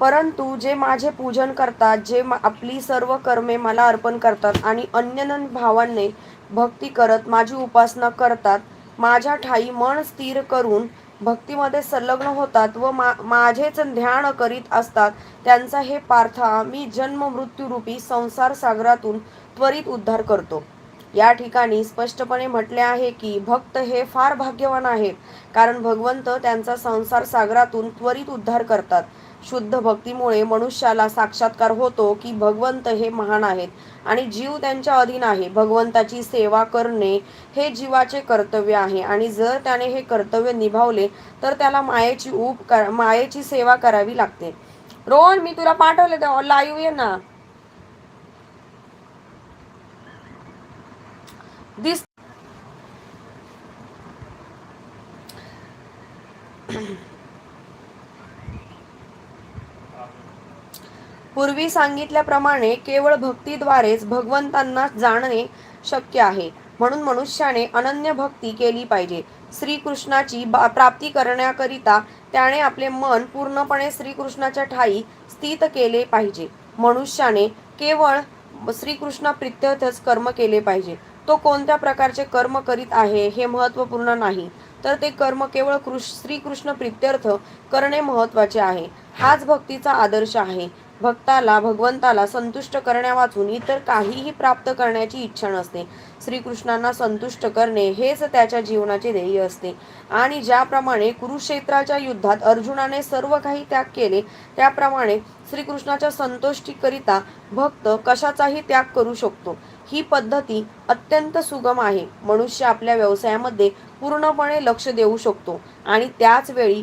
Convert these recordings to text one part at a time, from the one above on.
परंतु जे माझे पूजन करतात जे मा- आपली सर्व कर्मे मला अर्पण करतात आणि अन्यन भावाने भक्ती करत माझी उपासना करतात माझ्या ठाई मन स्थिर करून भक्तीमध्ये संलग्न होतात व मा माझेच ध्यान करीत असतात त्यांचा हे पार्था मी जन्म मृत्यूरूपी संसार सागरातून त्वरित उद्धार करतो. या ठिकाणी स्पष्टपणे म्हटले आहे की भक्त हे फार भाग्यवान आहेत कारण भगवंत त्यांचा संसार सागरातून त्वरित उद्धार करतात. शुद्ध भक्तीमुळे मनुष्याला साक्षात्कार होतो की भगवंत हे महान आहेत आणि जीव त्यांच्या अधीन आहे. भगवंताची सेवा करणे हे जीवाचे कर्तव्य आहे आणि जर त्याने हे कर्तव्य निभावले तर त्याला मायेची ऊब कर मायेची सेवा करावी लागते. रोहन मी तुला पाठवले तर लाईव्ह ये ना. दिस पूर्वी सांगितल्याप्रमाणे केवळ भक्तीद्वारेच भगवंतांना जाणणे शक्य आहे. म्हणून मनुष्याने अनन्य भक्ती केली पाहिजे. श्रीकृष्णाची बा- प्राप्ती करण्याकरिता त्याने आपले मन पूर्णपणे श्रीकृष्णाच्या ठाई स्थित केले पाहिजे. मनुष्याने केवळ श्रीकृष्ण प्रित्यर्थच कर्म केले पाहिजे. तो कोणत्या प्रकारचे कर्म करीत आहे हे महत्त्वपूर्ण नाही. तर ते कर्म केवळ कृष श्रीकृष्ण प्रित्यर्थ करणे महत्त्वाचे आहे. हाच भक्तीचा आदर्श आहे. भक्ताला भगवंताला संतुष्ट करण्यावाचून इतर काहीही प्राप्त करण्याची इच्छा नसते. श्रीकृष्णांना संतुष्ट करणे हेच त्याच्या जीवनाचे ध्येय असते. आणि ज्याप्रमाणे कुरुक्षेत्राच्या युद्धात अर्जुनाने सर्व काही त्याग केले त्याप्रमाणे श्रीकृष्णाच्या संतुष्टीकरिता भक्त कशाचाही त्याग करू शकतो. ही पद्धती अत्यंत सुगम आहे. मनुष्य आपल्या व्यवसायामध्ये पूर्णपणे लक्ष देऊ शकतो. आणि त्याच वेळी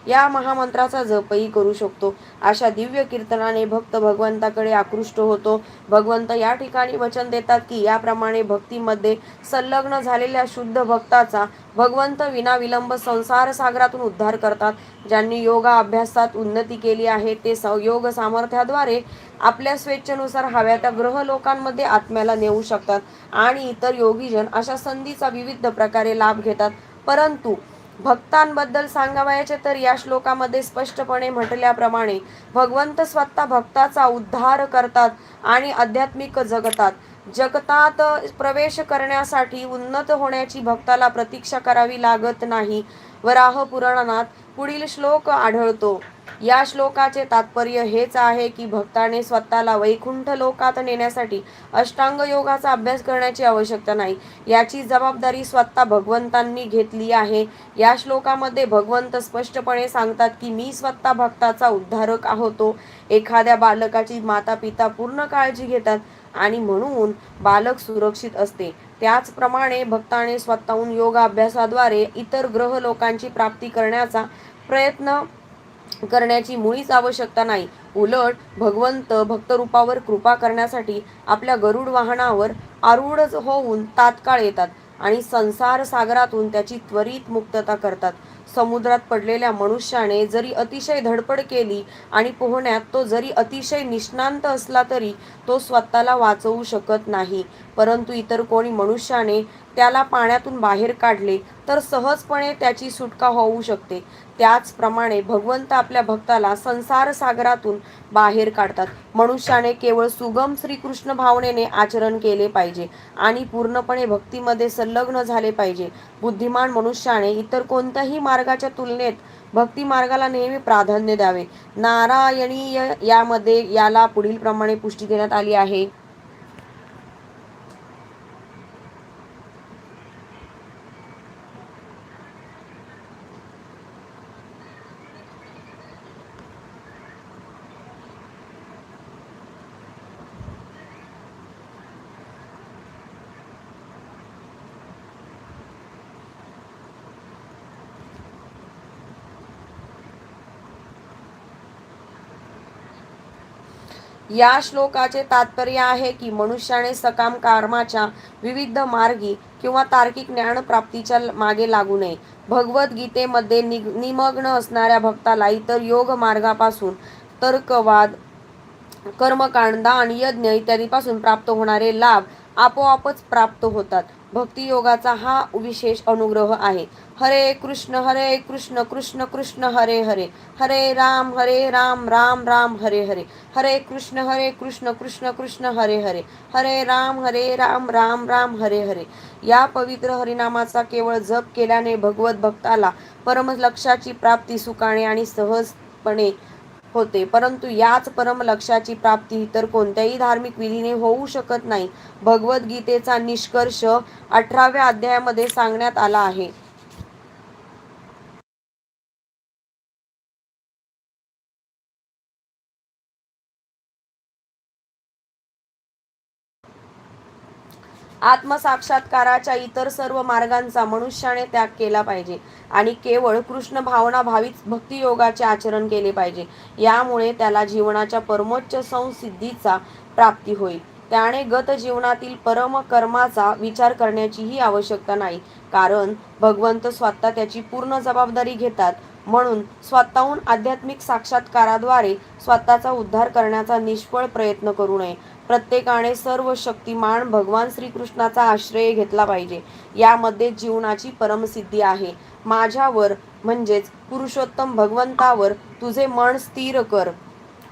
या महामंत्राचा जपही करू शकतो. अशा दिव्य कीर्तनाने भक्त भगवंताकडे आकृष्ट होतो. भगवंत या ठिकाणी वचन देतात की याप्रमाणे भक्तीमध्ये संलग्न झालेल्या शुद्ध भक्ताचा भगवंत विनाविलंब संसार सागरातून उद्धार करतात. ज्यांनी योगा अभ्यासात उन्नती केली आहे ते स- योग सामर्थ्याद्वारे आपल्या स्वेच्छेनुसार हव्या त्या ग्रह लोकांमध्ये आत्म्याला नेऊ शकतात. आणि इतर योगीजन अशा संधीचा विविध प्रकारे लाभ घेतात. परंतु भक्तांबद्दल सांगावयाचे तर या श्लोकामध्ये स्पष्टपणे म्हटल्याप्रमाणे भगवंत स्वतः भक्ताचा उद्धार करतात आणि आध्यात्मिक जगतात. जगतात प्रवेश करण्यासाठी उन्नत होण्याची भक्ताला प्रतीक्षा करावी लागत नाही. वराह पुराणात पुढील श्लोक आढळतो. या श्लोकाचे तात्पर्य हेच आहे की भक्ताने स्वतःला वैकुंठ लोकात नेण्यासाठी अष्टांग योगाचा अभ्यास करण्याची आवश्यकता नाही. याची जबाबदारी स्वतः भगवंतांनी घेतली आहे. या श्लोकामध्ये भगवंत स्पष्टपणे सांगतात की मी स्वतः भक्ताचा उद्धारक होतो एखाद्या बालकाची माता पिता पूर्ण काळजी घेतात आणि म्हणून बालक सुरक्षित असते. त्याचप्रमाणे भक्ताने स्वतःहून योगाभ्यासाद्वारे इतर ग्रह लोकांची प्राप्ती करण्याचा प्रयत्न करण्याची मुळीच आवश्यकता नाही. उलट भगवंत भक्तरूपावर कृपा करण्यासाठी आपल्या गरुड वाहनावर आरूढ होऊन तात्काळ येतात आणि संसार सागरातून त्याची त्वरित मुक्तता करतात. समुद्रात पडलेल्या मनुष्याने जरी अतिशय धडपड केली आणि पोहण्यात तो जरी अतिशय निष्णांत असला तरी तो स्वतःला वाचवू शकत नाही. परंतु इतर कोणी मनुष्याने त्याला पाण्यातून बाहेर काढले तर सहजपणे त्याची सुटका होऊ शकते. त्याचप्रमाणे भगवंत आपल्या भक्ताला संसार सागरातून बाहेर काढतात. मनुष्याने केवळ सुगम श्रीकृष्ण भावनेने आचरण केले पाहिजे आणि पूर्णपणे भक्तीमध्ये संलग्न झाले पाहिजे. बुद्धिमान मनुष्याने इतर कोणत्याही मार्गाच्या तुलनेत भक्ती मार्गाला नेहमी प्राधान्य द्यावे. नारायणीय यामध्ये याला पुढील प्रमाणे पुष्टी देण्यात आली आहे. या श्लोकाचे तात्पर्य आहे की मनुष्याने सकाम कर्माच्या विविध मार्गी किंवा तार्किक ज्ञानप्राप्तीच्या मागे लागू नये. भगवद्गीतेमध्ये नि निमग्न असणाऱ्या भक्ताला इतर योग मार्गापासून तर्कवाद कर्मकांड दान यज्ञ इत्यादीपासून प्राप्त होणारे लाभ आपोआपच प्राप्त होतात. भक्तियोगाचा हा विशेष अनुग्रह आहे. हरे कृष्ण हरे कृष्ण कृष्ण कृष्ण हरे हरे. हरे राम हरे राम राम राम हरे हरे. हरे कृष्ण हरे कृष्ण कृष्ण कृष्ण हरे हरे. हरे राम हरे राम राम राम हरे हरे. या पवित्र हरिनामाचा केवळ जप केल्याने भगवत भक्ताला परम लक्षाची प्राप्ती सुखाने आणि सहजपणे होते. परंतु याच परम लक्षाची प्राप्ती इतर कोणत्याही धार्मिक विधीने होऊ शकत नाही. भगवद्गीतेचा निष्कर्ष अठराव्या अध्यायामध्ये सांगण्यात आला आहे. आत्मसाक्षात्काराच्या इतर सर्व मार्गांचा मनुष्याने त्याग केला पाहिजे आणि केवळ कृष्ण भावना भावीच भक्तियोगाचे आचरण केले पाहिजे. यामुळे त्याला जीवनाच्या परमोच्च संसिद्धीचा प्राप्ती होईल. त्याने गत जीवनातील परम कर्माचा विचार करण्याचीही आवश्यकता नाही. कारण भगवंत स्वतः त्याची पूर्ण जबाबदारी घेतात. म्हणून स्वतःहून आध्यात्मिक साक्षात्काराद्वारे स्वतःचा उद्धार करण्याचा निष्फळ प्रयत्न करू नये. प्रत्येकाने सर्व शक्तिमान भगवान श्रीकृष्णाचा आश्रय घेतला पाहिजे. यामध्ये जीवनाची परमसिद्धी आहे. माझ्यावर म्हणजेच पुरुषोत्तम भगवंतावर तुझे मन स्थिर कर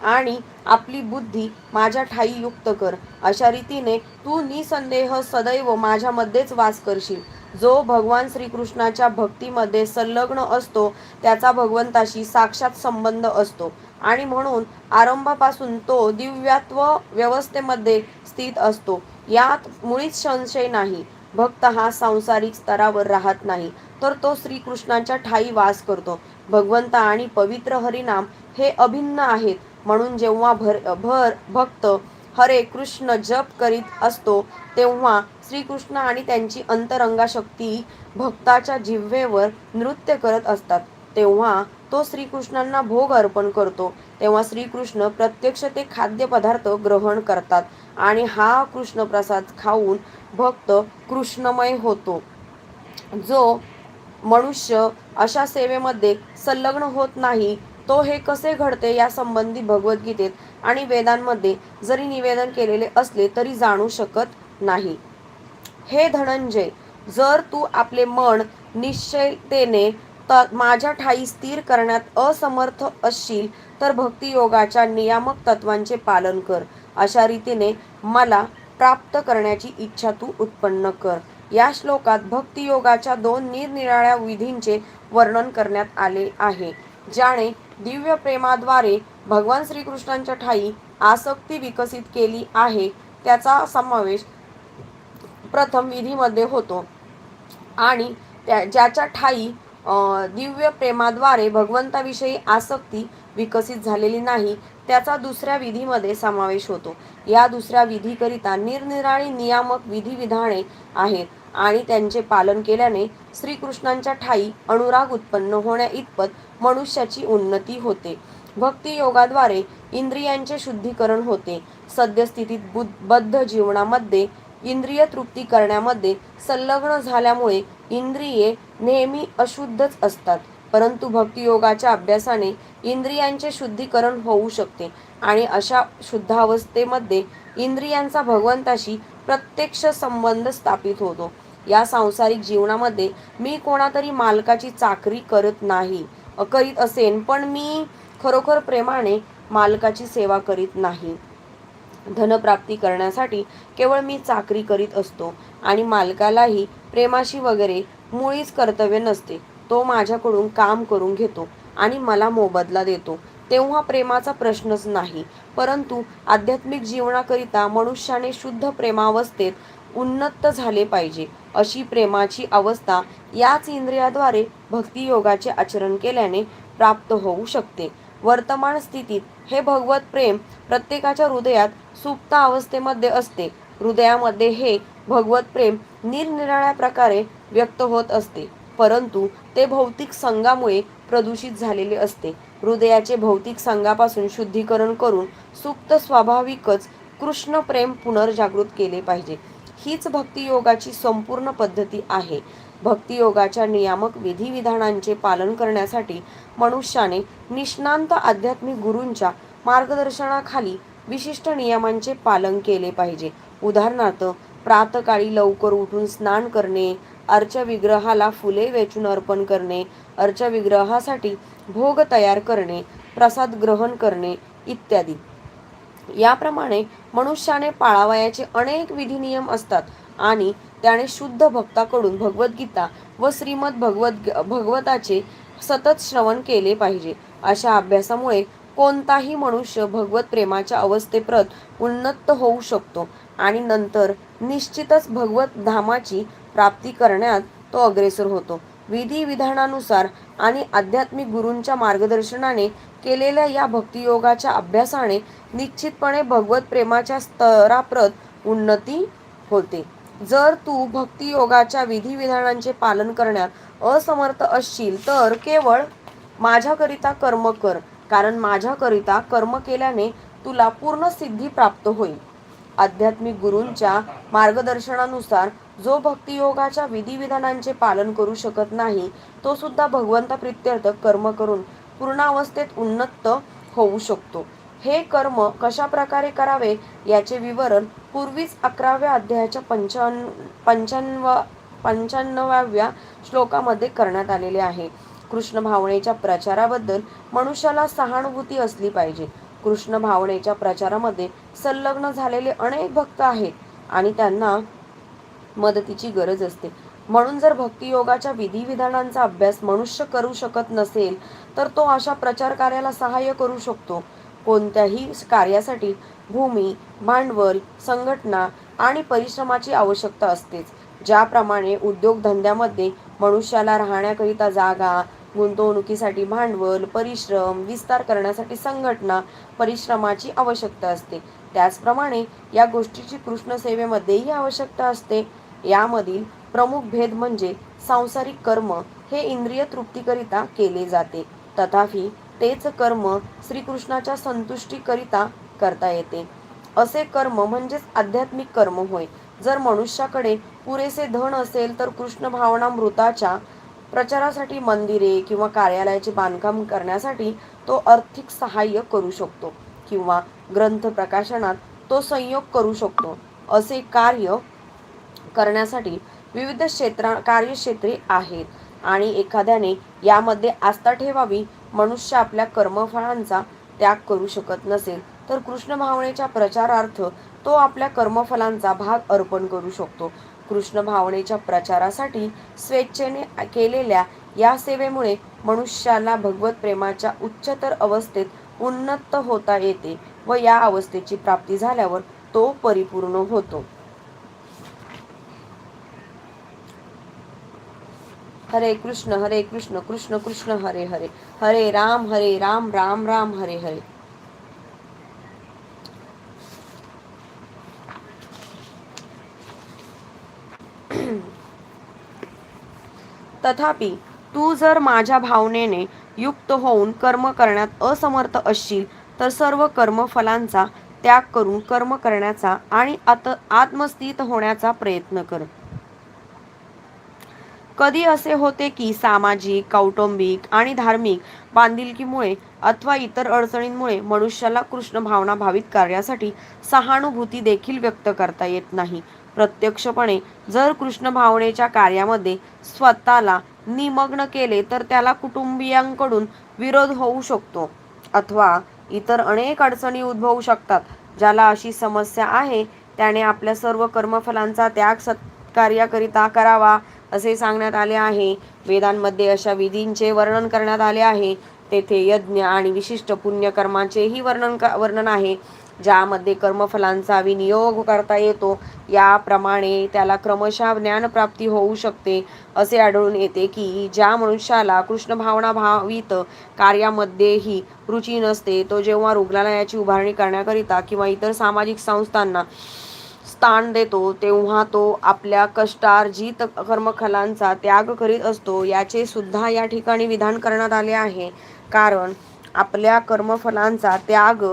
आणि आपली बुद्धी माझ्या ठाई युक्त कर. अशा रीतीने तू निसंदेह सदैव माझ्यामध्येच वास करशील. जो भगवान श्रीकृष्णाच्या भक्तीमध्ये संलग्न असतो त्याचा भगवंताशी साक्षात संबंध असतो. आणि म्हणून आरंभापासून तो दिव्यात्व व्यवस्थेमध्ये स्थित असतो. यात मुळीच संशय नाही. भक्त हा सांसारिक स्तरावर राहत नाही तर तो श्रीकृष्णाच्या ठाई वास करतो. भगवंत आणि पवित्र हरिनाम हे अभिन्न आहेत. म्हणून जेव्हा भर भर भक्त हरे कृष्ण जप करीत असतो तेव्हा श्रीकृष्ण आणि त्यांची अंतरंगा शक्ती भक्ताच्या जिव्हेवर नृत्य करत असतात. तेव्हा तो श्रीकृष्णांना भोग अर्पण करतो. तेव्हा श्रीकृष्ण प्रत्यक्ष ते खाद्यपदार्थ ग्रहण करतात आणि हा कृष्णप्रसाद खाऊन भक्त कृष्णमय होतो. जो मनुष्य अशा सेवेमध्ये संलग्न होत नाही तो हे कसे घडते यासंबंधी भगवद्गीतेत आणि वेदांमध्ये जरी निवेदन केलेले असले तरी जाणू शकत नाही. हे धनंजय जर तू आपले मन निश्चयतेने माझ्या ठाई स्थिर करण्यात असमर्थ असशील तर भक्तियोगाच्या नियामक तत्वांचे पालन कर. अशा रीतीने मला प्राप्त करण्याची इच्छा तू उत्पन्न कर. या श्लोकात भक्तियोगाच्या दोन निरनिराळ्या विधींचे वर्णन करण्यात आले आहे ज्याने दिव्य प्रेमाद्वारे भगवान श्रीकृष्णांच्या ठाई आसक्ती विकसित केली आहे. त्याचा समावेश प्रथम विधीमध्ये होतो. आणि त्या ज्याच्या ठाई दिव्य प्रेमाद्वारे भगवंताविषयी आसक्ती विकसित झालेली नाही त्याचा दुसऱ्या विधीमध्ये समावेश होतो. या दुसऱ्या विधीकरिता निरनिराळी नियामक विधिविधाने आहेत आणि त्यांचे पालन केल्याने श्रीकृष्णांच्या ठाई अनुराग उत्पन्न होण्या इतपत मनुष्याची उन्नती होते. भक्ती योगाद्वारे इंद्रियांचे शुद्धीकरण होते. सद्यस्थितीत बद्ध जीवनामध्ये इंद्रिय तृप्ती करण्यामध्ये संलग्न झाल्यामुळे इंद्रिये नेहमी अशुद्धच असतात. परंतु भक्तियोगाच्या अभ्यासाने इंद्रियांचे शुद्धीकरण होऊ शकते आणि अशा शुद्धावस्थेमध्ये इंद्रियांचा भगवंताशी प्रत्यक्ष संबंध स्थापित होतो. या सांसारिक जीवनामध्ये मी कोणातरी मालकाची चाकरी करत नाही करीत असेन पण मी खरोखर प्रेमाने मालकाची सेवा करीत नाही. धनप्राप्ती करण्यासाठी केवळ मी चाकरी करीत असतो आणि मालकालाही प्रेमाशी वगैरे मुळीच कर्तव्य नसते. तो माझ्याकडून काम करून घेतो आणि मला मोबदला देतो. तेव्हा प्रेमाचा प्रश्नच नाही परंतु आध्यात्मिक जीवनाकरिता मनुष्याने शुद्ध प्रेमावस्थेत उन्नत झाले पाहिजे अशी प्रेमाची अवस्था याच इंद्रियाद्वारे भक्तियोगाचे आचरण केल्याने प्राप्त होऊ शकते. वर्तमान स्थितीत हे भगवत प्रेम प्रत्येकाच्या हृदयात सुप्त अवस्थेमध्ये असते. हृदयामध्ये हे भगवत प्रेम निरनिराळ्या प्रकारे व्यक्त होत असते. परंतु ते भौतिक संघामुळे प्रदूषित झालेले असते. हृदयाचे भौतिक संघापासून शुद्धीकरण करून सुप्त स्वाभाविकच कृष्ण प्रेम पुनर्जागृत केले पाहिजे. हीच भक्तियोगाची संपूर्ण पद्धती आहे. भक्तियोगाच्या नियामक विधिविधानांचे पालन करण्यासाठी मनुष्याने निष्णांत आध्यात्मिक गुरूंच्या मार्गदर्शनाखाली विशिष्ट नियमांचे पालन केले पाहिजे. उदाहरणार्थ प्रातकाळी लवकर उठून स्नान करणे अर्चविग्रहाला फुले वेचून अर्पण करणे अर्चविग्रहासाठी भोग तयार करणे प्रसाद ग्रहण करणे इत्यादी. याप्रमाणे मनुष्याने पाळावयाचे अनेक विधी नियम असतात आणि त्याने शुद्ध भक्ताकडून भगवद्गीता व श्रीमद भगवत भगवताचे सतत श्रवण केले पाहिजे. अशा अभ्यासामुळे कोणताही मनुष्य भगवत प्रेमाच्या अवस्थेप्रत उन्नत होऊ शकतो आणि नंतर निश्चितच भगवत धामाची प्राप्ती करण्यात तो अग्रेसर होतो. विधी विधानानुसार आणि आध्यात्मिक गुरूंच्या मार्गदर्शनाने केलेल्या या भक्तियोगाच्या अभ्यासाने निश्चितपणे भगवत प्रेमाच्या स्तराप्रत उन्नती होते. जर तू भक्तियोगाच्या विधिविधानांचे पालन करण्यात असमर्थ असशील तर केवळ माझ्याकरिता कर्म कर कारण माझ्याकरिता कर्म केल्याने तुला पूर्ण सिद्धी प्राप्त होईल. आध्यात्मिक गुरूंच्या मार्गदर्शनानुसार जो भक्तियोगाच्या विधिविधानांचे पालन करू शकत नाही तो सुद्धा भगवंता प्रित्यर्थ कर्म करून पूर्णावस्थेत उन्नत होऊ शकतो. हे कर्म कशा प्रकारे करावे याचे विवरण पूर्वीच अकराव्या अध्यायाच्या पंचान पंच्याण्णव पंच्याण्णवाव्या श्लोकामध्ये करण्यात आलेले आहे. कृष्ण भावनेच्या प्रचाराबद्दल मनुष्याला सहानुभूती असली पाहिजे. कृष्ण भावनेच्या प्रचारामध्ये संलग्न झालेले अनेक भक्त आहेत आणि त्यांना मदतीची गरज असते. म्हणून जर भक्तियोगाच्या विधिविधानांचा अभ्यास मनुष्य करू शकत नसेल तर तो अशा प्रचार कार्याला सहाय्य करू शकतो. कोणत्याही कार्यासाठी भूमी भांडवल संघटना आणि परिश्रमाची आवश्यकता असतेच. ज्याप्रमाणे उद्योगधंद्यामध्ये मनुष्याला राहण्याकरिता जागा गुंतवणुकीसाठी भांडवल परिश्रम विस्तार करण्यासाठी संघटना परिश्रमाची आवश्यकता असते. त्याचप्रमाणे या गोष्टीची कृष्णसेवेमध्येही आवश्यकता असते. यामधील प्रमुख भेद म्हणजे सांसारिक कर्म हे इंद्रिय तृप्तीकरिता केले जाते. तथापि तेच कर्म श्रीकृष्णाच्या संतुष्टीकरिता करता येते. असे कर्म म्हणजेच आध्यात्मिक कर्म होय. जर मनुष्याकडे पुरेसे धन असेल तर कृष्ण भावना मृताच्या प्रचारासाठी मंदिरे किंवा कार्यालयाचे बांधकाम करण्यासाठी तो आर्थिक सहाय्य करू शकतो किंवा ग्रंथ प्रकाशनात तो संयोग करू शकतो. असे कार्य करण्यासाठी विविध क्षेत्रा कार्यक्षेत्रे आहेत आणि एखाद्याने यामध्ये आस्था ठेवावी मनुष्य आपल्या कर्मफळांचा त्याग करू शकत नसेल तर कृष्ण भावनेच्या प्रचारार्थ तो आपल्या कर्मफलांचा भाग अर्पण करू शकतो. कृष्ण भावनेच्या प्रचारासाठी स्वेच्छेने केलेल्या या सेवेमुळे मनुष्याला भगवत प्रेमाच्या उच्चतर अवस्थेत उन्नत होता येते व या अवस्थेची प्राप्ती झाल्यावर तो परिपूर्ण होतो. हरे कृष्ण हरे कृष्ण कृष्ण कृष्ण हरे हरे. हरे राम हरे राम राम राम हरे हरे. तथापि तू जर माझ्या भावनेने युक्त होऊन कर्म करण्यात असमर्थ असशील तर सर्व कर्मफलांचा त्याग करून कर्म करण्याचा आणि आत आत्मस्थित होण्याचा प्रयत्न कर. कधी असे होते की सामाजिक कौटुंबिक आणि धार्मिक बांधिलकीमुळे अथवा इतर अडचणींमुळे मनुष्याला कृष्ण भावना भावित कार्यासाठी सहानुभूती देखील व्यक्त करता येत नाही. प्रत्यक्षपणे जर कृष्ण भावनेच्या कार्यामध्ये स्वतःला निमग्न केले तर त्याला कुटुंबियांकडून विरोध होऊ शकतो अथवा इतर अनेक अडचणी उद्भवू शकतात. ज्याला अशी समस्या आहे त्याने आपल्या सर्व कर्मफलांचा त्याग सत्कार्याकरिता करावा. असे सांगण्यात आले आहे. वेदांमध्ये अशा विधींचे वर्णन करण्यात आले आहे. तेथे यज्ञ आणि विशिष्ट पुण्यकर्माचेही वर्णन वर्णन आहे. ज्यामध्ये कर्मफलांचा विनियोग करता येतो. याप्रमाणे त्याला क्रमशः ज्ञानप्राप्ती होऊ शकते. असे आढळून येते की ज्या मनुष्याला कृष्ण भावना भावित कार्यामध्येही रुची नसते तो जेव्हा रुग्णालयाची उभारणी करण्याकरिता किंवा इतर सामाजिक संस्थांना स्थान देतो तेव्हा तो आपल्या कष्टार्जित कर्मफलांचा त्याग करीत असतो याचे सुद्धा या ठिकाणी विधान करण्यात आले आहे. कारण आपल्या कर्मफलांचा त्याग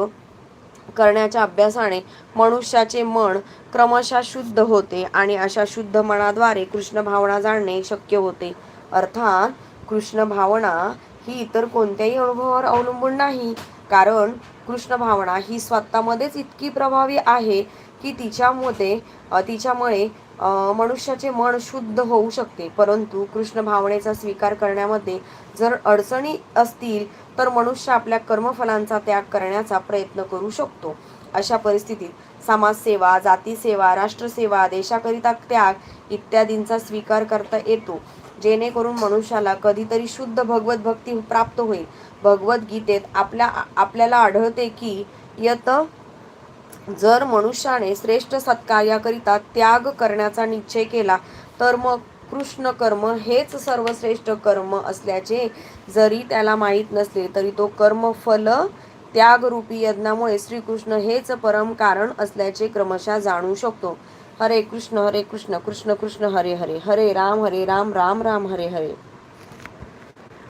करण्याच्या अभ्यासाने मनुष्याचे मन क्रमशः शुद्ध होते आणि अशा शुद्ध मनाद्वारे कृष्ण भावना जाणणे शक्य होते. अर्थात कृष्ण भावना ही इतर कोणत्याही अनुभवावर अवलंबून नाही. कारण कृष्ण भावना ही स्वतःमध्येच इतकी प्रभावी आहे की तिच्यामध्ये तिच्यामुळे मनुष्याचे मन शुद्ध होऊ शकते. परंतु कृष्ण भावनेचा स्वीकार करण्यामध्ये जर अडचणी असतील तर मनुष्य आपल्या कर्मफलांचा त्याग करण्याचा प्रयत्न करू शकतो. अशा परिस्थितीत समाजसेवा जातीसेवा राष्ट्रसेवा देशाकरिता त्याग इत्यादींचा स्वीकार करता येतो. जेणेकरून मनुष्याला कधीतरी शुद्ध भगवत भक्ती प्राप्त होईल. भगवद्गीतेत आपल्या आपल्याला आढळते की यत जर मनुष्याने श्रेष्ठ सत्कार्याकरिता त्याग करण्याचा निश्चय केला तर मग कृष्ण कर्म हेच सर्वश्रेष्ठ कर्म असल्याचे जरी त्याला माहीत नसले तरी तो कर्म फल त्यागरूपी यज्ञामुळे श्रीकृष्ण हेच परम कारण असल्याचे क्रमशः जाणू शकतो. हरे कृष्ण हरे कृष्ण कृष्ण कृष्ण हरे हरे हरे राम हरे राम राम राम हरे हरे.